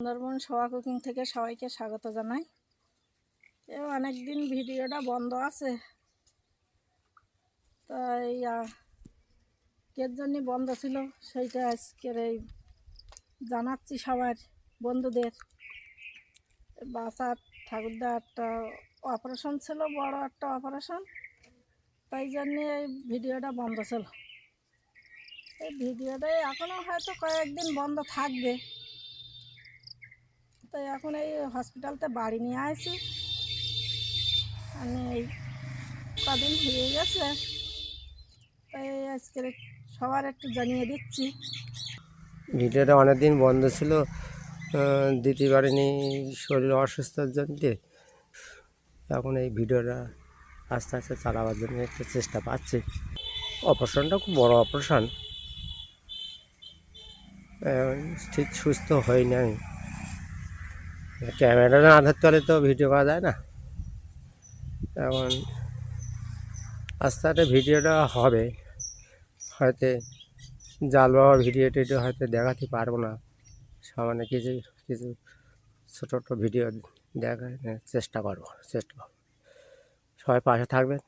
সুন্দরবন সোয়া cooking থেকে সবাইকে স্বাগত জানাই। এ অনেক দিন ভিডিওটা বন্ধ আছে। তাই কের জন্য বন্ধ ছিল সেইটা আজকের এই জানাচ্ছি সবার বন্ধুদের। বাসার ঠাকুরদা একটা অপারেশন ছিল, বড় একটা অপারেশন। তাই জন্যে এই ভিডিওটা বন্ধ ছিল। এই ভিডিওটাই এখনও হয়তো কয়েকদিন বন্ধ থাকবে। তাই এখন এই হসপিটালতে বাড়ি নিয়ে আসি আমি এই কদিন হয়ে গেছে, তাই আজকে সবার একটু জানিয়ে দিচ্ছি। ভিডিওটা অনেকদিন বন্ধ ছিল দিতে পারিনি শরীর অসুস্থতার জন্য। এখন এই ভিডিওটা আস্তে আস্তে চালাবার জন্য একটু চেষ্টা পাচ্ছি। অপারেশনটা খুব বড় অপারেশন। ঠিক সুস্থ হয়নি আমি ক্যামেরা না ধরতে হলে তো ভিডিও করা যায় না। এখন আস্তে আস্তে ভিডিওটা হবে। হয়তো জাল বাবা ভিডিও টিডিও হয়তো দেখাতে পারব না। সামান্য কিছু কিছু ছোটো ছোটো ভিডিও দেখার চেষ্টা করব, চেষ্টা সবাই পাশে থাকবেন।